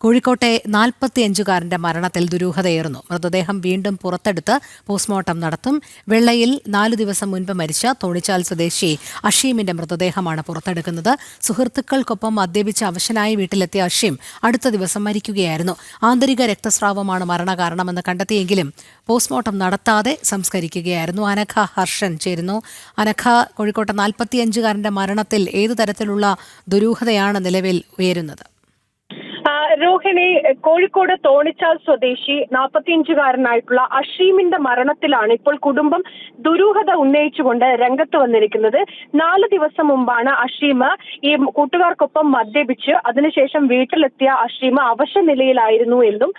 കോഴിക്കോട്ടെ നാൽപ്പത്തിയഞ്ചുകാരന്റെ മരണത്തിൽ ദുരൂഹതയേറുന്നു. മൃതദേഹം വീണ്ടും പുറത്തെടുത്ത് പോസ്റ്റ്മോർട്ടം നടത്തും. വെള്ളയിൽ നാലു ദിവസം മുൻപ് മരിച്ച തോണിച്ചാൽ സ്വദേശി അഷീമിന്റെ മൃതദേഹമാണ് പുറത്തെടുക്കുന്നത്. സുഹൃത്തുക്കൾക്കൊപ്പം മദ്യപിച്ച് അവശനായി വീട്ടിലെത്തിയ അഷീം അടുത്ത ദിവസം മരിക്കുകയായിരുന്നു. ആന്തരിക രക്തസ്രാവമാണ് മരണകാരണമെന്ന് കണ്ടെത്തിയെങ്കിലും പോസ്റ്റ്മോർട്ടം നടത്താതെ സംസ്കരിക്കുകയായിരുന്നു. അനഘ ഹർഷൻ ചേരുന്നു. അനഘ കോഴിക്കോട്ടെ നാൽപ്പത്തിയഞ്ചുകാരന്റെ മരണത്തിൽ ഏതു തരത്തിലുള്ള ദുരൂഹതയാണ് നിലവിൽ ഉയരുന്നത്? ആ, കോഴിക്കോട് തോണിച്ചാൽ സ്വദേശി നാൽപ്പത്തിയഞ്ചുകാരനായിട്ടുള്ള അഷീമിന്റെ മരണത്തിലാണ് ഇപ്പോൾ കുടുംബം ദുരൂഹത ഉന്നയിച്ചുകൊണ്ട് രംഗത്ത് വന്നിരിക്കുന്നത്. നാല് ദിവസം മുമ്പാണ് അഷീം ഈ കൂട്ടുകാർക്കൊപ്പം മദ്യപിച്ച് അതിനുശേഷം വീട്ടിലെത്തിയ അഷീം അവശ നിലയിലായിരുന്നു എന്നും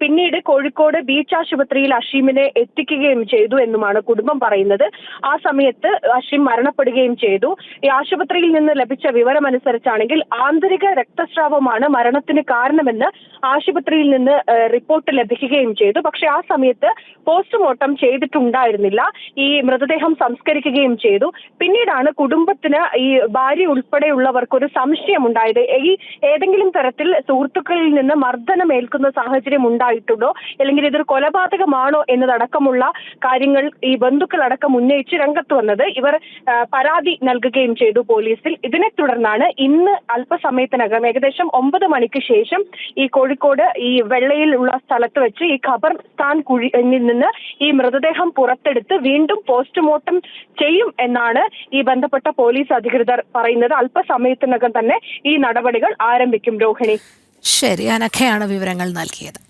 പിന്നീട് കോഴിക്കോട് ബീച്ച് ആശുപത്രിയിൽ അഷീമിനെ എത്തിക്കുകയും ചെയ്തു എന്നുമാണ് കുടുംബം പറയുന്നത്. ആ സമയത്ത് അഷീം മരണപ്പെടുകയും ചെയ്തു. ഈ ആശുപത്രിയിൽ നിന്ന് ലഭിച്ച വിവരമനുസരിച്ചാണെങ്കിൽ ആന്തരിക രക്തസ്രാവമാണ് മരണത്തിന് കാരണമെന്ന് ആശുപത്രിയിൽ നിന്ന് റിപ്പോർട്ട് ലഭിക്കുകയും ചെയ്തു. പക്ഷെ ആ സമയത്ത് പോസ്റ്റ്മോർട്ടം ചെയ്തിട്ടുണ്ടായിരുന്നില്ല. ഈ മൃതദേഹം സംസ്കരിക്കുകയും ചെയ്തു. പിന്നീടാണ് കുടുംബത്തിന് ഈ ഭാര്യ ഉൾപ്പെടെയുള്ളവർക്ക് ഒരു സംശയം ഉണ്ടായത് ഈ ഏതെങ്കിലും തരത്തിൽ സുഹൃത്തുക്കളിൽ നിന്ന് മർദ്ദനം ഏൽക്കുന്ന സാഹചര്യം ഉണ്ടായിട്ടുണ്ടോ? അല്ലെങ്കിൽ ഇതൊരു കൊലപാതകമാണോ എന്നതടക്കമുള്ള കാര്യങ്ങൾ ഈ ബന്ധുക്കളടക്കം ഉന്നയിച്ച് രംഗത്ത് വന്നത് ഇവർ പരാതി നൽകുകയും ചെയ്തു പോലീസിൽ. ഇതിനെ തുടർന്നാണ് ഇന്ന് അല്പസമയത്തിനകം ഏകദേശം ഒമ്പത് മണിക്ക് ശേഷം ഈ കോഴിക്കോട് ഈ വെള്ളയിൽ ഉള്ള സ്ഥലത്ത് വെച്ച് ഈ ഖബർസ്ഥാൻ കുഴി നിന്ന് ഈ മൃതദേഹം പുറത്തെടുത്ത് വീണ്ടും പോസ്റ്റ്മോർട്ടം ചെയ്യും എന്നാണ് ഈ ബന്ധപ്പെട്ട പോലീസ് അധികൃതർ പറയുന്നത്. അല്പസമയത്തിനകം തന്നെ ഈ നടപടികൾ ആരംഭിക്കും രോഹിണി. ശരി അനഖയാണ് വിവരങ്ങൾ നൽകിയത്.